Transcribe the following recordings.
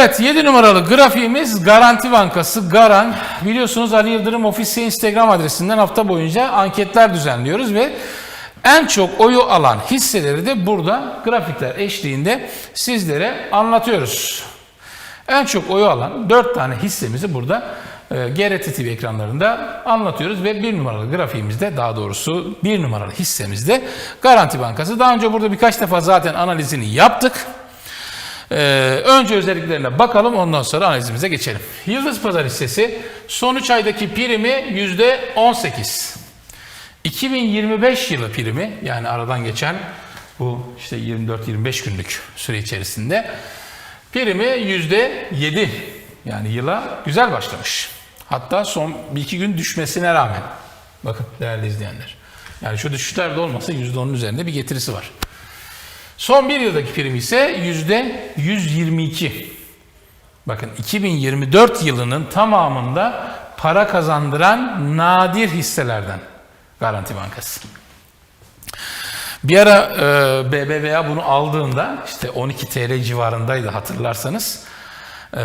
Evet 7 numaralı grafiğimiz Garanti Bankası Garan. Biliyorsunuz Ali Yıldırım Ofisi Instagram adresinden hafta boyunca anketler düzenliyoruz ve en çok oyu alan hisseleri de burada grafikler eşliğinde sizlere anlatıyoruz. En çok oyu alan 4 tane hissemizi burada e, GRT TV ekranlarında anlatıyoruz ve 1 numaralı grafiğimizde daha doğrusu 1 numaralı hissemizde Garanti Bankası. Daha önce burada birkaç defa zaten analizini yaptık. Ee, önce özelliklerine bakalım ondan sonra analizimize geçelim. Yıldız Pazar hissesi son 3 aydaki primi %18. 2025 yılı primi yani aradan geçen bu işte 24-25 günlük süre içerisinde primi %7 yani yıla güzel başlamış. Hatta son bir iki gün düşmesine rağmen bakın değerli izleyenler. Yani şu düşüşler de olmasa %10'un üzerinde bir getirisi var. Son bir yıldaki prim ise yüzde 122. Bakın 2024 yılının tamamında para kazandıran nadir hisselerden Garanti Bankası. Bir ara e, BBVA bunu aldığında işte 12 TL civarındaydı hatırlarsanız. E,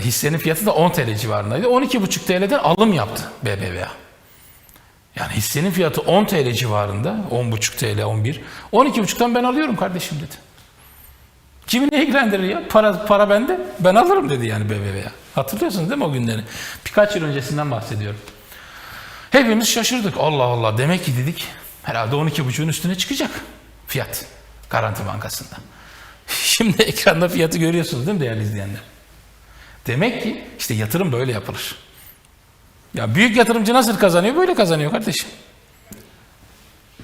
hissenin fiyatı da 10 TL civarındaydı. 12,5 TL'den alım yaptı BBVA. Yani hissenin fiyatı 10 TL civarında, 10,5 TL, 11. 12,5'tan ben alıyorum kardeşim dedi. Kimi ne ilgilendirir ya? Para, para bende, ben alırım dedi yani BBVA. Hatırlıyorsunuz değil mi o günleri? Birkaç yıl öncesinden bahsediyorum. Hepimiz şaşırdık. Allah Allah demek ki dedik herhalde 12,5'un üstüne çıkacak fiyat Garanti Bankası'nda. Şimdi ekranda fiyatı görüyorsunuz değil mi değerli izleyenler? Demek ki işte yatırım böyle yapılır. Ya büyük yatırımcı nasıl kazanıyor? Böyle kazanıyor kardeşim.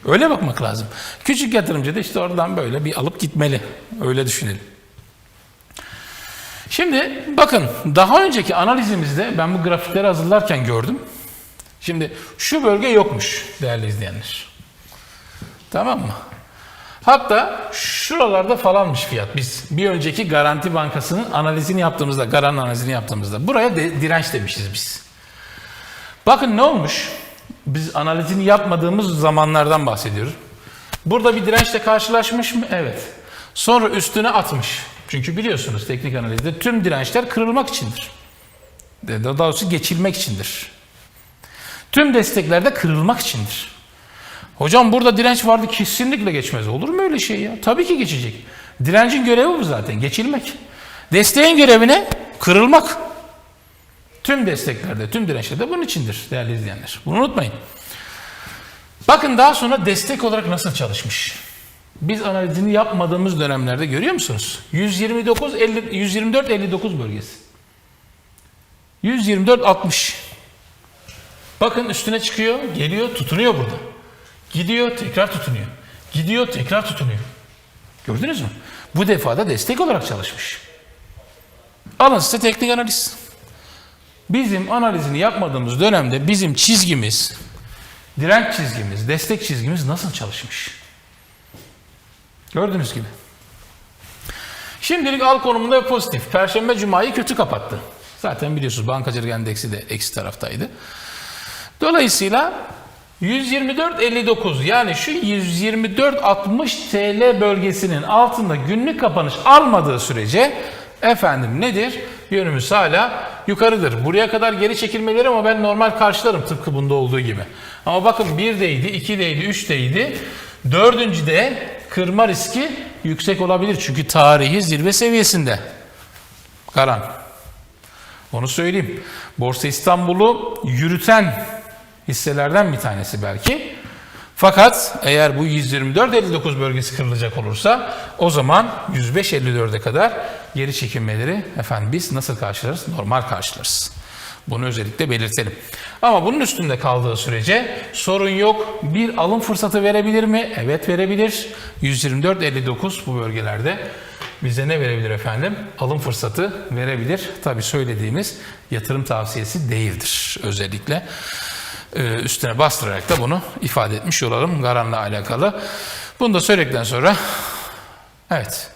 Öyle bakmak lazım. Küçük yatırımcı da işte oradan böyle bir alıp gitmeli. Öyle düşünelim. Şimdi bakın daha önceki analizimizde ben bu grafikleri hazırlarken gördüm. Şimdi şu bölge yokmuş değerli izleyenler. Tamam mı? Hatta şuralarda falanmış fiyat. Biz bir önceki Garanti Bankası'nın analizini yaptığımızda, Garan analizini yaptığımızda buraya de, direnç demişiz biz. Bakın ne olmuş? Biz analizini yapmadığımız zamanlardan bahsediyoruz. Burada bir dirençle karşılaşmış mı? Evet. Sonra üstüne atmış. Çünkü biliyorsunuz teknik analizde tüm dirençler kırılmak içindir. Daha doğrusu geçilmek içindir. Tüm destekler de kırılmak içindir. Hocam burada direnç vardı kesinlikle geçmez. Olur mu öyle şey ya? Tabii ki geçecek. Direncin görevi bu zaten geçilmek. Desteğin görevi ne? Kırılmak. Tüm desteklerde, tüm dirençlerde bunun içindir değerli izleyenler. Bunu unutmayın. Bakın daha sonra destek olarak nasıl çalışmış. Biz analizini yapmadığımız dönemlerde görüyor musunuz? 129 50 124 59 bölgesi. 124 60. Bakın üstüne çıkıyor, geliyor, tutunuyor burada. Gidiyor, tekrar tutunuyor. Gidiyor, tekrar tutunuyor. Gördünüz mü? Bu defa da destek olarak çalışmış. Alın size teknik analiz. Bizim analizini yapmadığımız dönemde bizim çizgimiz, direnç çizgimiz, destek çizgimiz nasıl çalışmış? Gördüğünüz gibi. Şimdilik al konumunda pozitif. Perşembe Cuma'yı kötü kapattı. Zaten biliyorsunuz bankacılık endeksi de eksi taraftaydı. Dolayısıyla 124.59 yani şu 124.60 TL bölgesinin altında günlük kapanış almadığı sürece efendim nedir? Yönümüz hala yukarıdır. Buraya kadar geri çekilmeleri ama ben normal karşılarım tıpkı bunda olduğu gibi. Ama bakın 1'deydi, 2'deydi, 3'deydi. Dördüncüde kırma riski yüksek olabilir. Çünkü tarihi zirve seviyesinde. Karan. Onu söyleyeyim. Borsa İstanbul'u yürüten hisselerden bir tanesi belki. Fakat eğer bu 124.59 bölgesi kırılacak olursa o zaman 105.54'e kadar geri çekilmeleri efendim biz nasıl karşılarız? Normal karşılarız. Bunu özellikle belirtelim. Ama bunun üstünde kaldığı sürece sorun yok. Bir alım fırsatı verebilir mi? Evet verebilir. 124.59 bu bölgelerde bize ne verebilir efendim? Alım fırsatı verebilir. Tabii söylediğimiz yatırım tavsiyesi değildir özellikle. Ee, üstüne bastırarak da bunu ifade etmiş olalım Garan'la alakalı. Bunu da söyledikten sonra evet